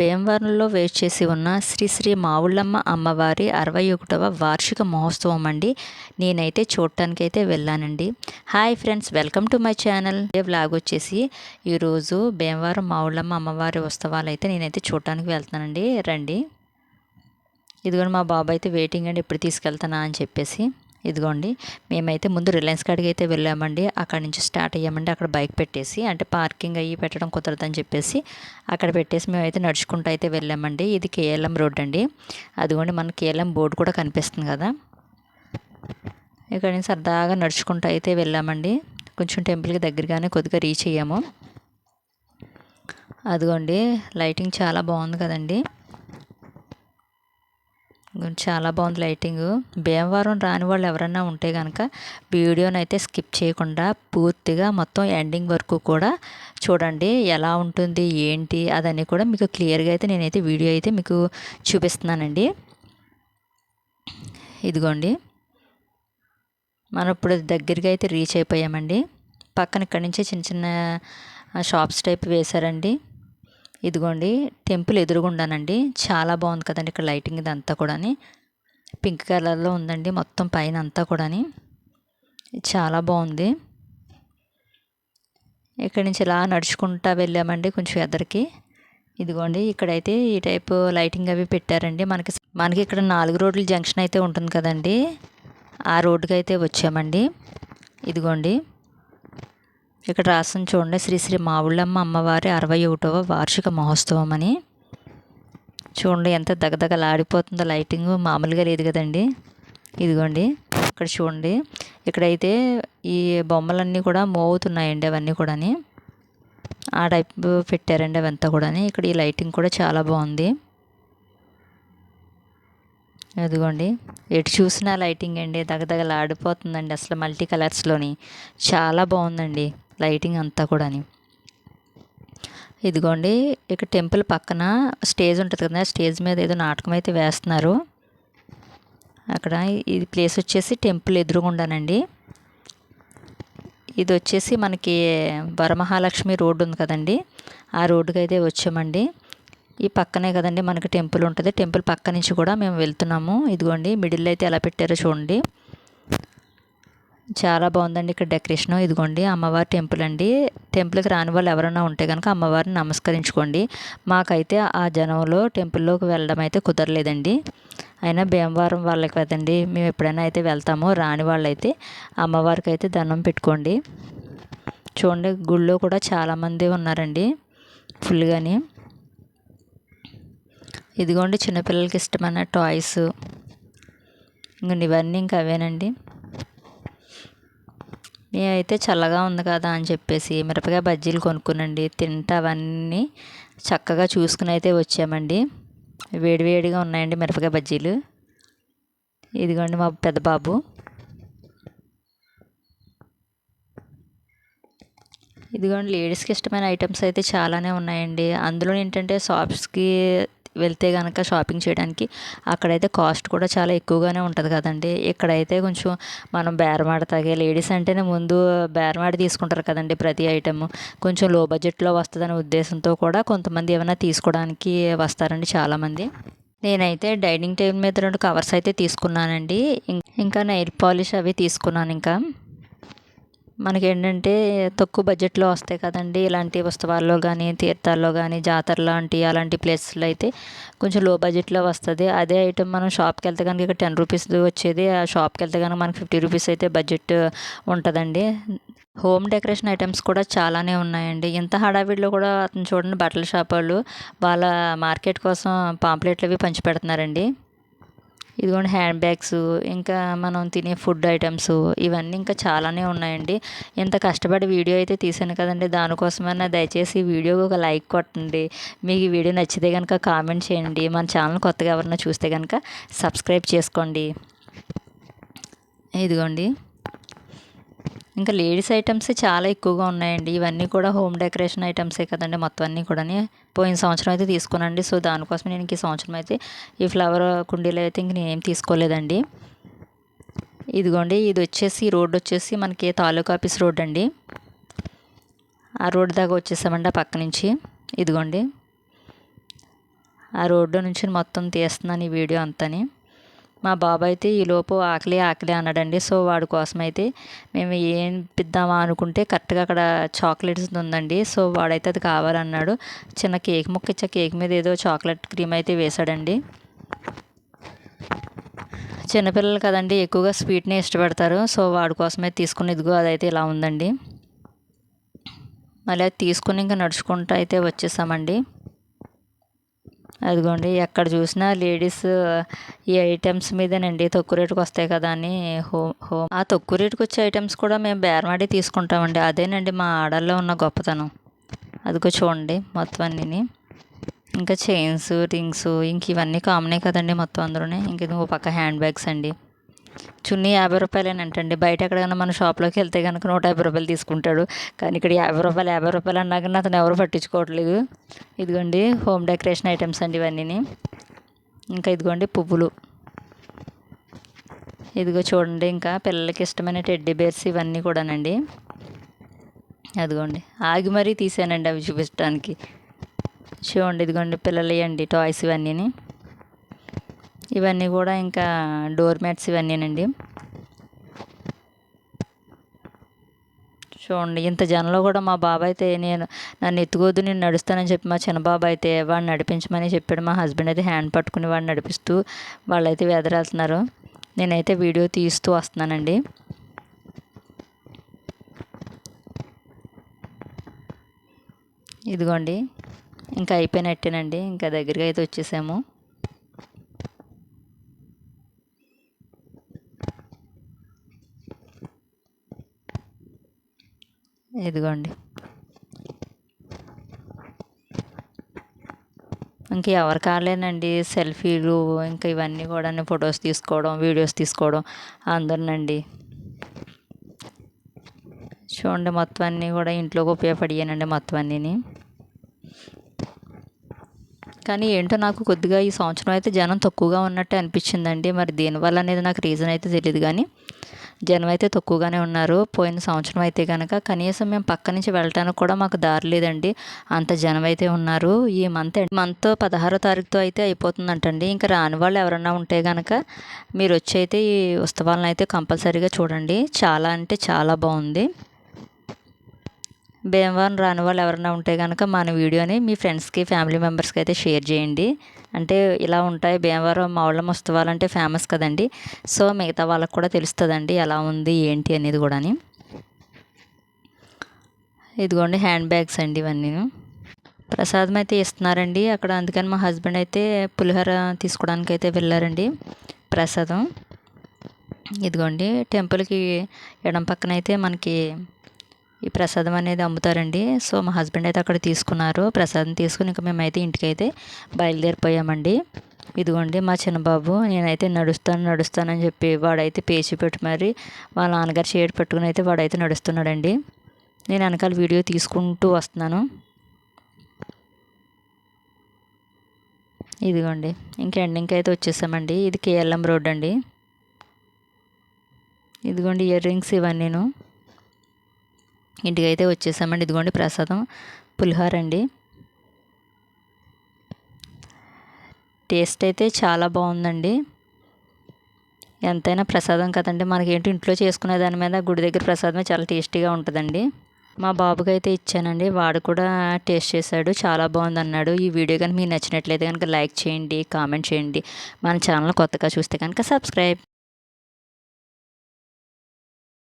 భీమవరంలో వేచి చేసి ఉన్న శ్రీ శ్రీ మావుళ్ళమ్మ అమ్మవారి అరవై ఒకటవ వార్షిక మహోత్సవం అండి. నేనైతే చూడటానికి అయితే వెళ్ళానండి. Hi friends welcome to my channel. Vlog వచ్చేసి ఈరోజు భీమవరం మావుళ్ళమ్మ అమ్మవారి ఉత్సవాలు అయితే నేనైతే చూడటానికి వెళ్తానండి రండి. ఇదిగోండి మా బాబు అయితే వెయిటింగ్ అండి ఎప్పుడు తీసుకెళ్తానా అని చెప్పేసి. ఇదిగోండి మేమైతే ముందు రిలయన్స్ కాడికి అయితే వెళ్ళామండి. అక్కడ నుంచి స్టార్ట్ అయ్యామండి. అక్కడ బైక్ పెట్టేసి అంటే పార్కింగ్ అయ్యి పెట్టడం కుదరదని చెప్పేసి అక్కడ పెట్టేసి మేమైతే నడుచుకుంటూ అయితే వెళ్ళామండి. ఇది కేఎల్ఎం రోడ్ అండి. అదిగోండి మన కేఎల్ఎం బోర్డు కూడా కనిపిస్తుంది కదా. ఇక్కడ నుంచి సరదాగా నడుచుకుంటూ అయితే వెళ్ళామండి. కొంచెం టెంపుల్కి దగ్గరగానే కొద్దిగా రీచ్ అయ్యాము. అదిగోండి లైటింగ్ చాలా బాగుంది కదండి. చాలా బాగుంది లైటింగ్. భీమవరం రాని వాళ్ళు ఎవరన్నా ఉంటే కనుక వీడియోని అయితే స్కిప్ చేయకుండా పూర్తిగా మొత్తం ఎండింగ్ వరకు కూడా చూడండి. ఎలా ఉంటుంది ఏంటి అదన్నీ కూడా మీకు క్లియర్గా అయితే నేనైతే వీడియో అయితే మీకు చూపిస్తున్నానండి. ఇదిగోండి. మనం ఇప్పుడు దగ్గరగా అయితే రీచ్ అయిపోయామండి. పక్కన ఇక్కడి నుంచి చిన్న చిన్న షాప్స్ టైప్ వేశారండి. ఇదిగోండి టెంపుల్ ఎదురుగుండానండి. చాలా బాగుంది కదండి ఇక్కడ లైటింగ్ ఇదంతా కూడా పింక్ కలర్లో ఉందండి మొత్తం పైన అంతా కూడా చాలా బాగుంది. ఇక్కడి నుంచి ఇలా నడుచుకుంటా వెళ్ళామండి కొంచెం ఎదరికి. ఇదిగోండి ఇక్కడైతే ఈ టైపు లైటింగ్ అవి పెట్టారండి. మనకి మనకి ఇక్కడ నాలుగు రోడ్ల జంక్షన్ అయితే ఉంటుంది కదండి. ఆ రోడ్డుకి అయితే వచ్చామండి. ఇదిగోండి. ఇక్కడ రాసిన చూడండి. శ్రీ శ్రీ మావుళ్ళమ్మ అమ్మవారి అరవై ఒకటవ వార్షిక మహోత్సవం అని చూడండి ఎంత దగదగలాడిపోతుందో లైటింగ్. మామూలుగా లేదు కదండి. ఇదిగోండి. ఇక్కడ చూడండి. ఇక్కడైతే ఈ బొమ్మలన్నీ కూడా మోగుతున్నాయండి అవన్నీ కూడా ఆ టైప్ పెట్టారండి అవంతా కూడా ఇక్కడ ఈ లైటింగ్ కూడా చాలా బాగుంది. అదిగోండి ఎటు చూసినా లైటింగ్ అండి. దగదగలాడిపోతుందండి అసలు మల్టీ కలర్స్లోని. చాలా బాగుందండి. లైటింగ్ అంతా కూడా ఇదిగోండి ఇక్కడ టెంపుల్ పక్కన స్టేజ్ ఉంటుంది కదా స్టేజ్ మీద ఏదో నాటకం అయితే వేస్తున్నారు. అక్కడ ఇది ప్లేస్ వచ్చేసి టెంపుల్ ఎదురుగుండానండి. ఇది వచ్చేసి మనకి వరమహాలక్ష్మి రోడ్డు ఉంది కదండి ఆ రోడ్డుకి అయితే వచ్చామండి. ఈ పక్కనే కదండి మనకి టెంపుల్ ఉంటుంది టెంపుల్ పక్క నుంచి కూడా మేము వెళ్తున్నాము. ఇదిగోండి మిడిల్ అయితే ఎలా పెట్టారో చూడండి. చాలా బాగుందండి ఇక్కడ డెకరేషన్. ఇదిగోండి అమ్మవారి టెంపుల్ అండి. టెంపుల్కి రాని వాళ్ళు ఎవరైనా ఉంటే కనుక అమ్మవారిని నమస్కరించుకోండి. మాకైతే ఆ జనంలో టెంపుల్లోకి వెళ్ళడం అయితే కుదరలేదండి. అయినా భీమవరం వాళ్ళకి కదండి మేము ఎప్పుడైనా అయితే వెళ్తామో రాని వాళ్ళైతే అమ్మవారికి అయితే దండం పెట్టుకోండి. చూడండి గుళ్ళో కూడా చాలామంది ఉన్నారండి ఫుల్గాని. ఇదిగోండి చిన్నపిల్లలకి ఇష్టమైన టాయ్స్. ఇంక ఇవన్నీ ఇంకా అవేనండి. నేనైతే చల్లగా ఉంది కదా అని చెప్పేసి మిరపకాయ బజ్జీలు కొనుక్కునండి. తింటే అవన్నీ చక్కగా చూసుకుని అయితే వచ్చామండి. వేడివేడిగా ఉన్నాయండి మిరపకాయ బజ్జీలు. ఇదిగోండి మా పెద్ద బాబు. ఇదిగోండి లేడీస్కి ఇష్టమైన ఐటమ్స్ అయితే చాలానే ఉన్నాయండి. అందులో ఏంటంటే షాప్స్కి వెళ్తే కనుక షాపింగ్ చేయడానికి అక్కడైతే కాస్ట్ కూడా చాలా ఎక్కువగానే ఉంటుంది కదండి. ఇక్కడైతే కొంచెం మనం బేరమాడతాగే లేడీస్ అంటేనే ముందు బేరమాడి తీసుకుంటారు కదండి ప్రతి ఐటమ్. కొంచెం లో బడ్జెట్లో వస్తుందనే ఉద్దేశంతో కూడా కొంతమంది ఏమైనా తీసుకోవడానికి వస్తారండి చాలామంది. నేనైతే డైనింగ్ టేబుల్ మీద రెండు కవర్స్ అయితే తీసుకున్నానండి. ఇంకా నెయిల్ పాలిష్ అవి తీసుకున్నాను ఇంకా. మనకి ఏంటంటే తక్కువ బడ్జెట్లో వస్తాయి కదండి. ఇలాంటి ఉత్సవాల్లో కానీ తీర్థాల్లో కానీ జాతర లాంటి అలాంటి ప్లేస్లో అయితే కొంచెం లో బడ్జెట్లో వస్తుంది. అదే ఐటమ్ మనం షాప్కి వెళ్తే కనుక ఇక్కడ టెన్ రూపీస్ వచ్చేది. ఆ షాప్కి వెళ్తే కనుక మనకి ఫిఫ్టీ రూపీస్ అయితే బడ్జెట్ ఉంటుందండి. హోమ్ డెకరేషన్ ఐటమ్స్ కూడా చాలానే ఉన్నాయండి. ఇంత హడావిడిలో కూడా అతను చూడండి బట్టల షాప్ వాళ్ళు వాళ్ళ మార్కెట్ కోసం పాంప్లెట్లు అవి పంచి పెడుతున్నారండి. ఇదిగోండి హ్యాండ్ బ్యాగ్స్ ఇంకా మనం తినే ఫుడ్ ఐటమ్స్ ఇవన్నీ ఇంకా చాలానే ఉన్నాయండి. ఇంత కష్టపడి వీడియో అయితే తీసాను కదండి. దానికోసమైనా దయచేసి వీడియోకి ఒక లైక్ కొట్టండి. మీకు ఈ వీడియో నచ్చితే కనుక కామెంట్ చేయండి. మన ఛానల్ కొత్తగా ఎవరైనా చూస్తే కనుక సబ్స్క్రైబ్ చేసుకోండి. ఇదిగోండి. ఇంకా లేడీస్ ఐటమ్స్ చాలా ఎక్కువగా ఉన్నాయండి. ఇవన్నీ కూడా హోమ్ డెకరేషన్ ఐటమ్సే కదండి మొత్తం అన్నీ కూడా పోయిన సంవత్సరం అయితే తీసుకున్నాండి సో దానికోసం నేను ఈ సంవత్సరం అయితే ఈ ఫ్లవర్ కుండీలు అయితే ఇంక నేనేం తీసుకోలేదండి. ఇదిగోండి ఇది వచ్చేసి రోడ్ వచ్చేసి మనకి తాలూకా ఆఫీస్ రోడ్ అండి. ఆ రోడ్డు దాకా వచ్చేసామండి ఆ పక్క నుంచి. ఇదిగోండి. ఆ రోడ్డు నుంచి మొత్తం తీస్తున్నాను ఈ వీడియో అంతని. మా బాబు అయితే ఈలోపు ఆకలి ఆకలి అన్నాడండి. సో వాడి కోసం అయితే మేము ఏం పిద్దామా అనుకుంటే కరెక్ట్గా అక్కడ చాక్లెట్స్ ఉందండి. సో వాడైతే అది కావాలన్నాడు. చిన్న కేక్ ముక్క ఇచ్చా కేక్ మీద ఏదో చాక్లెట్ క్రీమ్ అయితే వేశాడండి. చిన్నపిల్లలు కదండి ఎక్కువగా స్వీట్నే ఇష్టపడతారు. సో వాడి కోసమే తీసుకుని ఇదిగో అదైతే ఇలా ఉందండి. మళ్ళీ అది తీసుకుని ఇంకా నడుచుకుంటూ అయితే వచ్చేసామండి. అదిగోండి ఎక్కడ చూసినా లేడీస్ ఈ ఐటమ్స్ మీదేనండి. తక్కువ రేటుకి వస్తాయి కదా అని హోమ్ హోమ్ ఆ తక్కువ రేటుకి వచ్చే ఐటమ్స్ కూడా మేము బేరమాడి తీసుకుంటామండి. అదేనండి మా ఆడల్లో ఉన్న గొప్పతనం. అదిగో చూడండి మొత్తం అన్నీ ఇంకా చైన్స్ రింగ్స్ ఇంక ఇవన్నీ కామనే కదండి మొత్తం అందులోనే. ఇంక ఇది ఒక పక్క హ్యాండ్ బ్యాగ్స్ అండి. చున్నీ యాభై రూపాయలేనంటండి. బయట ఎక్కడికైనా మన షాప్లోకి వెళ్తే కనుక నూట యాభై రూపాయలు తీసుకుంటాడు. కానీ ఇక్కడ యాభై రూపాయలు యాభై రూపాయలు అన్నా కానీ అతను ఎవరు పట్టించుకోవట్లేదు. ఇదిగోండి హోమ్ డెకరేషన్ ఐటమ్స్ అండి ఇవన్నీ ఇంకా ఇదిగోండి పువ్వులు. ఇదిగో చూడండి ఇంకా పిల్లలకి ఇష్టమైన టెడ్డీ బేర్స్ ఇవన్నీ కూడానండి. అదిగోండి ఆగి మరీ తీసానండి అవి చూపించడానికి చూడండి ఇదిగోండి పిల్లలు అండి టాయ్స్ ఇవన్నీ ఇవన్నీ కూడా ఇంకా డోర్ మ్యాట్స్ ఇవన్నీనండి. చూడండి ఇంత జనంలో కూడా మా బాబాయ్ అయితే నేను నన్ను ఎత్తుకోద్దు నేను నడుస్తానని చెప్పి మా చిన్న బాబాయ్ అయితే వాడిని నడిపించమని చెప్పాడు. మా హస్బెండ్ అయితే హ్యాండ్ పట్టుకుని వాడిని నడిపిస్తూ వాళ్ళైతే వెదరాల్తున్నారు. నేనైతే వీడియో తీస్తూ వస్తున్నానండి. ఇదిగోండి ఇంకా అయిపోయినట్టేనండి. ఇంకా దగ్గరికి అయితే వచ్చేసాము. ఇదిగోండి. ఇంక ఎవరు కాలేనండి సెల్ఫీలు ఇంకా ఇవన్నీ కూడా ఫొటోస్ తీసుకోవడం వీడియోస్ తీసుకోవడం అందరినండి. చూడండి మొత్తం అన్నీ కూడా ఇంట్లోకి ఉపయోగపడియానండి మొత్తం అన్నీని. కానీ ఏంటో నాకు కొద్దిగా ఈ సంవత్సరం అయితే జనం తక్కువగా ఉన్నట్టు అనిపించిందండి. మరి దీనివల్ల అనేది నాకు రీజన్ అయితే తెలియదు కానీ జనం అయితే తక్కువగానే ఉన్నారు. పోయిన సంవత్సరం అయితే కనుక కనీసం మేము పక్క నుంచి వెళ్ళటానికి కూడా మాకు దారి లేదండి. అంత జనం అయితే ఉన్నారు. ఈ మంత్ మంత్ పదహారో తారీఖుతో అయితే అయిపోతుందంటండి. ఇంకా రాని వాళ్ళు ఎవరన్నా ఉంటే కనుక మీరు వచ్చి అయితే ఈ ఉత్సవాలను అయితే కంపల్సరీగా చూడండి. చాలా అంటే చాలా బాగుంది. భీమవరం రాని వాళ్ళు ఎవరైనా ఉంటే కనుక మన వీడియోని మీ ఫ్రెండ్స్కి ఫ్యామిలీ మెంబర్స్కి అయితే షేర్ చేయండి. అంటే ఇలా ఉంటాయి. భీమవరం మౌళ్ళం ఉత్సవాలు అంటే ఫేమస్ కదండి. సో మిగతా వాళ్ళకి కూడా తెలుస్తుందండి ఎలా ఉంది ఏంటి అనేది కూడాని. ఇదిగోండి హ్యాండ్ బ్యాగ్స్ అండి ఇవన్నీ. ప్రసాదం అయితే ఇస్తున్నారండి. అక్కడ అందుకని మా హస్బెండ్ అయితే పులిహోర తీసుకోవడానికి అయితే వెళ్ళారండి. ప్రసాదం. ఇదిగోండి టెంపుల్కి ఎడం పక్కన అయితే మనకి ఈ ప్రసాదం అనేది అమ్ముతారండి. సో మా హస్బెండ్ అయితే అక్కడ తీసుకున్నారు. ప్రసాదం తీసుకుని ఇంకా మేమైతే ఇంటికైతే బయలుదేరిపోయామండి. ఇదిగోండి మా చిన్నబాబు నేనైతే నడుస్తాను నడుస్తానని చెప్పి వాడైతే పేచి పెట్టి మరి వాళ్ళ నాన్నగారు షేడ్ పెట్టుకుని అయితే వాడైతే నడుస్తున్నాడండి. నేను వెనకాల వీడియో తీసుకుంటూ వస్తున్నాను. ఇదిగోండి ఇంక ఎండింగ్కి అయితే వచ్చేసామండి. ఇది కేఎల్ఎం రోడ్ అండి. ఇదిగోండి ఇయర్ రింగ్స్ ఇవన్నీను. ఇంటికి అయితే వచ్చేసామండి. ఇదిగోండి ప్రసాదం. పులిహోర అండి. టేస్ట్ అయితే చాలా బాగుందండి. ఎంతైనా ప్రసాదం కదండి. మనకేంటి ఇంట్లో చేసుకునే దాని మీద గుడి దగ్గర ప్రసాదమే చాలా టేస్టీగా ఉంటుందండి. మా బాబుకి అయితే ఇచ్చానండి. వాడు కూడా టేస్ట్ చేశాడు. చాలా బాగుంది అన్నాడు ఈ వీడియో కనుక మీకు నచ్చినట్లయితే కనుక లైక్ చేయండి కామెంట్ చేయండి. మన ఛానల్ కొత్తగా చూస్తే కనుక సబ్స్క్రైబ్.